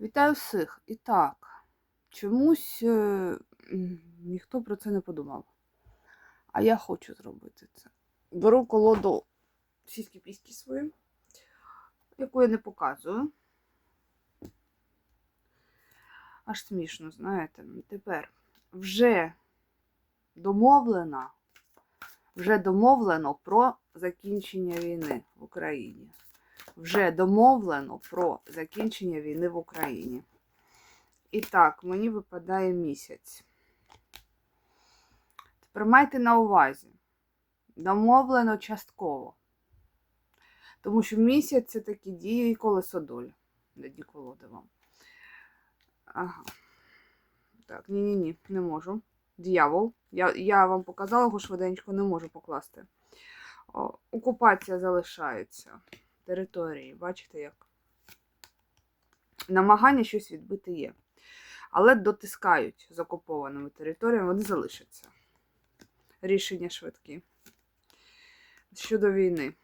Вітаю всіх. І так, чомусь е, ніхто про це не подумав. А я хочу зробити це. Беру колоду сіські піськи свої, яку я не показую. Аж смішно, знаєте. Тепер вже домовлено, вже домовлено про закінчення війни в Україні вже домовлено про закінчення війни в Україні. І так, мені випадає місяць. Тепер майте на увазі, домовлено частково. Тому що місяць це такі дії і колесо долі. Даді колоди вам. Ага. Так, ні-ні-ні, не можу. Д'явол. Я, я вам показала його швиденько, не можу покласти. О, окупація залишається території. Бачите як? Намагання щось відбити є. Але дотискають з окупованими територіями, вони залишаться. Рішення швидкі. Щодо війни.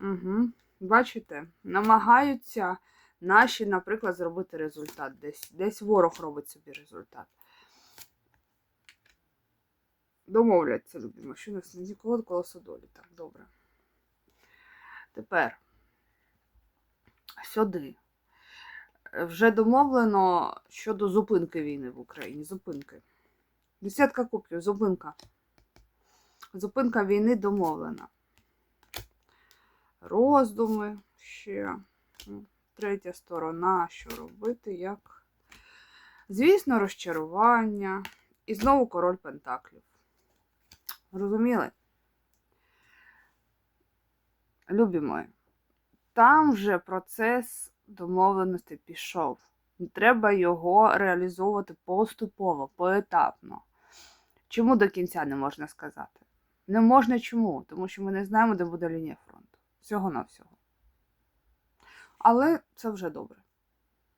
Угу. Бачите, намагаються наші, наприклад, зробити результат. Десь, десь ворог робить собі результат. Домовляться, любимо. Що у нас не колод колосо. Так, добре. Тепер сюди. Вже домовлено щодо зупинки війни в Україні. Зупинки. Десятка кубків, зупинка. Зупинка війни домовлена. Роздуми ще. Ну, Третя сторона, що робити, як. Звісно, розчарування. І знову король Пентаклів. Розуміли? Любі мої, там вже процес домовленості пішов. Треба його реалізовувати поступово, поетапно. Чому до кінця не можна сказати? Не можна чому? Тому що ми не знаємо, де буде лінія фронту. Всього на всього. Але це вже добре.